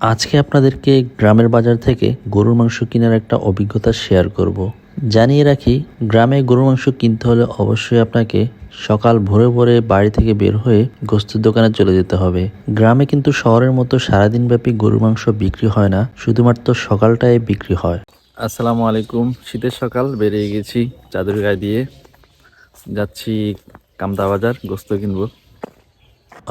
আজকে আপনাদেরকে গ্রামের বাজার থেকে গরুর মাংস কেনার একটা অভিজ্ঞতা শেয়ার করব। জানিয়ে রাখি, গ্রামে গরুর মাংস কিনতে হলে অবশ্যই আপনাকে সকাল ভোরে ভোরে বাড়ি থেকে বের হয়ে গোস্তের দোকানে চলে যেতে হবে। গ্রামে কিন্তু শহরের মতো সারাদিন ব্যাপী গরুর মাংস বিক্রি হয় না, শুধুমাত্র সকালটায় বিক্রি হয়। আসসালামু আলাইকুম। শীতের সকাল, বেরিয়ে গেছি চাদর গায়ে দিয়ে। যাচ্ছি কামতা বাজার, গোস্ত কিনবো।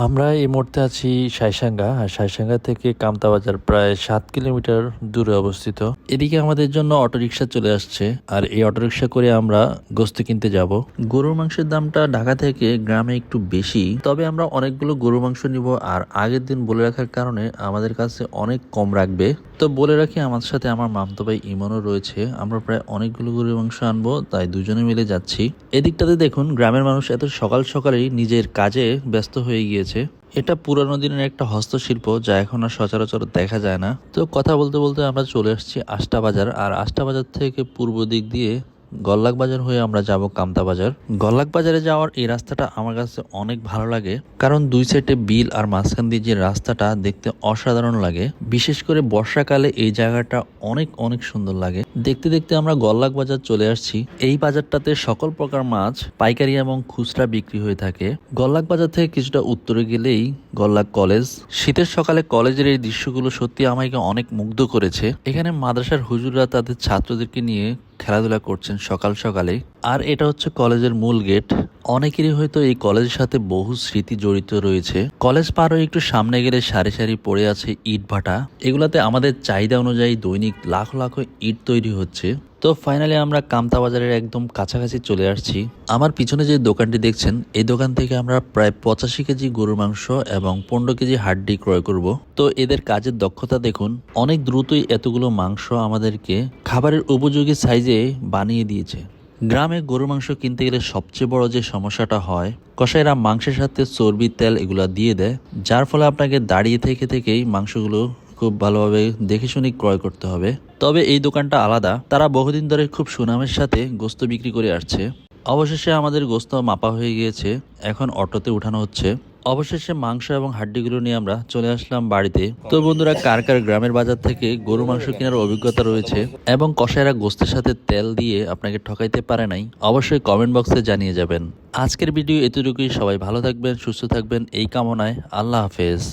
আমরা এই মুহূর্তে আছি সাইসাঙ্গা, আর সাইসাঙ্গা থেকে কামতা বাজার প্রায় সাত কিলোমিটার দূরে অবস্থিত। এদিকে আমাদের জন্য অটোরিকশা চলে আসছে, আর এই অটোরিকশা করে আমরা গোস্ত কিনতে যাব। গরুর মাংসের দামটা ঢাকা থেকে গ্রামে একটু বেশি, তবে আমরা অনেকগুলো গরুর মাংস নিব, আর আগের দিন বলে রাখার কারণে আমাদের কাছে অনেক কম রাখবে। তো বলে রাখি, আমার সাথে আমার মামতো ভাই ইমনও রয়েছে। আমরা প্রায় অনেকগুলো গরুর মাংস আনব, তাই দুজনে মিলে যাচ্ছি। এদিকটাতে দেখুন, গ্রামের মানুষ এত সকাল সকালেই নিজের কাজে ব্যস্ত হয়ে গিয়েছে। এটা পুরানো দিনের একটা হস্তশিল্প, যা এখন আর সচরাচর দেখা যায় না। তো কথা বলতে বলতে আমরা চলে আসছি আষ্টা বাজার, আর আষ্টা বাজার থেকে পূর্ব দিক দিয়ে গল্লাক বাজার হয়ে আমরা যাব কামতা বাজার গল্লাক বাজারে যাওয়ার এই রাস্তাটা আমার কাছে অনেক ভালো লাগে, কারণ দুই সাইডে বিল আর মাঝখান দিয়ে যে রাস্তাটা দেখতে অসাধারণ লাগে। বিশেষ করে বর্ষাকালে এই জায়গাটা অনেক অনেক সুন্দর লাগে। দেখতে দেখতে আমরা গল্লাক বাজার চলে আসছি। এই বাজারটাতে সকল প্রকার মাছ, পাইকারি এবং খুচরা বিক্রি হয়ে থাকে। গল্লাক বাজার থেকে কিছুটা উত্তরে গেলেই গল্লাক কলেজ। শীতের সকালে কলেজের এই দৃশ্যগুলো সত্যি আমাকে অনেক মুগ্ধ করেছে। এখানে মাদ্রাসার হুজুররা তাদের ছাত্রদেরকে নিয়ে খেলাধুলা করছেন সকাল সকালে আর এটা হচ্ছে কলেজের মূল গেট। অনেকেরই হয়তো এই কলেজের সাথে বহু স্মৃতি জড়িত রয়েছে। কলেজ পার হয়ে একটু সামনে গেলে সারি সারি পড়ে আছে ইট ভাটা। এগুলাতে আমাদের চাহিদা অনুযায়ী দৈনিক লাখ লাখ ইট তৈরি হচ্ছে। তো ফাইনালি আমরা কামতা বাজারের একদম কাছাকাছি চলে আসছি। আমার পিছনে যে দোকানটি দেখছেন, এই দোকান থেকে আমরা প্রায় পঁচাশি কেজি গরুর মাংস এবং পনেরো কেজি হাড্ডি ক্রয় করব। তো এদের কাজের দক্ষতা দেখুন, অনেক দ্রুতই এতগুলো মাংস আমাদেরকে খাবারের উপযোগী সাইজে বানিয়ে দিয়েছে। গ্রামে গরু মাংস কিনতে গেলে সবচেয়ে বড় যে সমস্যাটা হয় কষাইরা মাংসের সাথে চর্বি তেল এগুলো দিয়ে দেয়, যার ফলে আপনাকে দাঁড়িয়ে থেকে থেকেই মাংসগুলো খুব ভালোভাবে দেখে শুনে ক্রয় করতে হবে। তবে এই দোকানটা আলাদা। তারা বহুদিন ধরে খুব সুনামের সাথে গোস্ত বিক্রি করে আসছে। অবশেষে আমাদের গোস্ত মাপা হয়ে গিয়েছে। এখন অটোতে উঠানো হচ্ছে। অবশেষে মাংস এবং হাড্ডিগুলো নিয়ে আমরা চলে আসলাম বাড়িতে। তো বন্ধুরা, কার কার গ্রামের বাজার থেকে গরু মাংস কেনার অভিজ্ঞতা রয়েছে এবং কষাইরা গোস্তের সাথে তেল দিয়ে আপনাকে ঠকাইতে পারে নাই, অবশ্যই কমেন্ট বক্সে জানিয়ে যাবেন। আজকের ভিডিও এতটুকুই। সবাই ভালো থাকবেন, সুস্থ থাকবেন। এই কামনায় আল্লাহ হাফেজ।